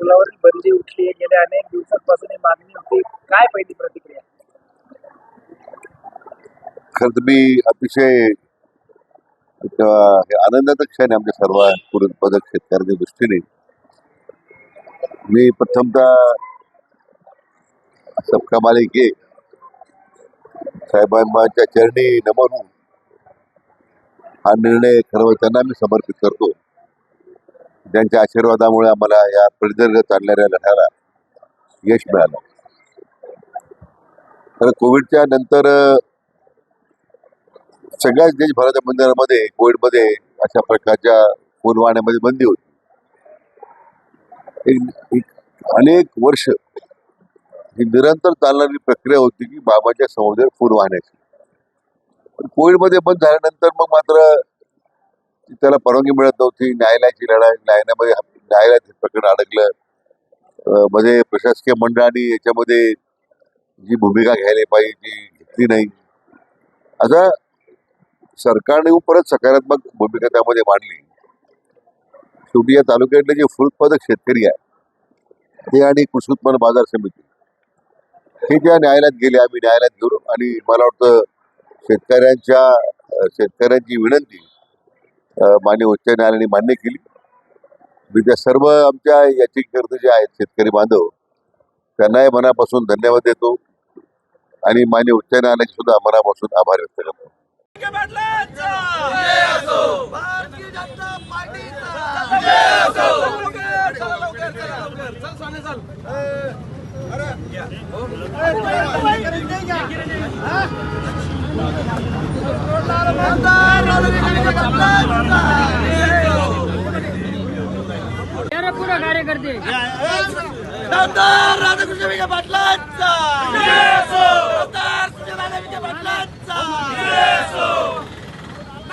पुलावरील बंदी उठली. आहे गेल्या अनेक दिवसांपासून ही मागणी होती. काय पहिली प्रतिक्रिया? खरं तर मी अतिशय एक, आनंदाचा क्षण आहे आमच्या सर्व पूर्ण पदक शेतकऱ्यांच्या दृष्टीने. मी प्रथमतः सबका मालिक ये साहेबांच्या चरणी नमन हा निर्णय खरं त्यांना मी समर्पित करतो. त्यांच्या आशीर्वादामुळे आम्हाला या प्रदीर्घ चालणाऱ्या लढ्याला यश मिळालं. तर कोविडच्या नंतर सगळ्याच सगळ्याच देशभराच्या मंदिरामध्ये कोविडमध्ये अशा प्रकारच्या फोन बंदी होती. एक एक अनेक वर्ष ही निरंतर चालणारी प्रक्रिया होती की बाबाच्या समोर फोन वाहण्याची. पण कोविडमध्ये बंद झाल्यानंतर मग मात्र त्याला परवानगी मिळत नव्हती. न्यायालयाची लढाई न्यायालयामध्ये न्यायालयात हे प्रकरण अडकलं. मध्ये म्हणजे प्रशासकीय मंडळाने याच्यामध्ये जी भूमिका घ्यायला पाहिजे ती घेतली नाही. आता सरकारने परत सकारात्मक भूमिका त्यामध्ये मांडली. शेवटी या तालुक्यातले जे फुलपदक शेतकरी आहे ते आणि कृषी उत्पन्न बाजार समिती हे ज्या न्यायालयात गेले आम्ही न्यायालयात गेलो आणि मला वाटतं शेतकऱ्यांच्या शेतकऱ्यांची विनंती मान्य उच्च न्यायालयाने मान्य केली. मी त्या सर्व आमच्या याचिकाकर्ते जे आहेत शेतकरी बांधव त्यांनाही मनापासून धन्यवाद देतो आणि मान्य उच्च न्यायालयाचे सुद्धा मनापासून आभार व्यक्त करतो. भारतीय जनता कार्यकर्ते राधाकृष्ण विखे पाटलांचा सुजयदादा विखे पाटलांचा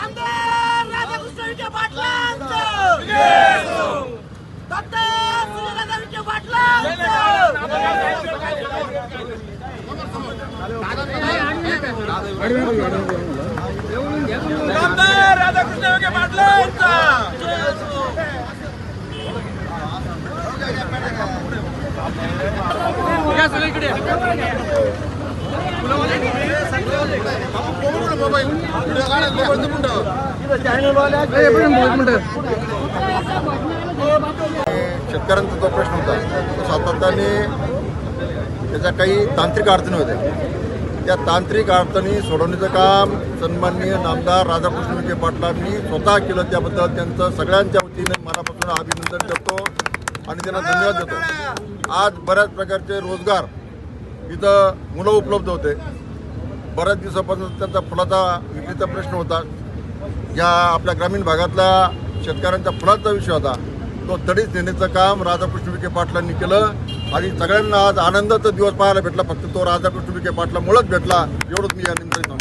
आमदार राधाकृष्ण विखे पाटलांचा सुजयदादा विखे पाटलांचा! आमदार राधाकृष्ण पाटलांचा शेतकऱ्यांचा जो प्रश्न होता तो सातत्याने त्याच्या काही तांत्रिक अडचणी होत्या. त्या तांत्रिक अडचणी सोडवण्याचं काम सन्माननीय नामदार राधाकृष्ण विखे पाटलांनी स्वतः केलं त्याबद्दल त्यांचं सगळ्यांच्या वतीने मनापासून अभिनंदन करतो आणि त्यांना धन्यवाद देतो. आज बऱ्याच प्रकारचे रोजगार इथं मुलं उपलब्ध होते. बऱ्याच दिवसापासून त्यांचा फुलाचा विक्रीचा प्रश्न होता. या आपल्या ग्रामीण भागातल्या शेतकऱ्यांचा फुलाचा विषय होता. तो तडीच नेण्याचं काम राधाकृष्ण विखे पाटलांनी केलं. आणि सगळ्यांना आज आनंदाचा दिवस पाहायला भेटला. फक्त तो राधाकृष्ण विखे पाटलामुळेच भेटला. एवढंच मी या निमित्ताने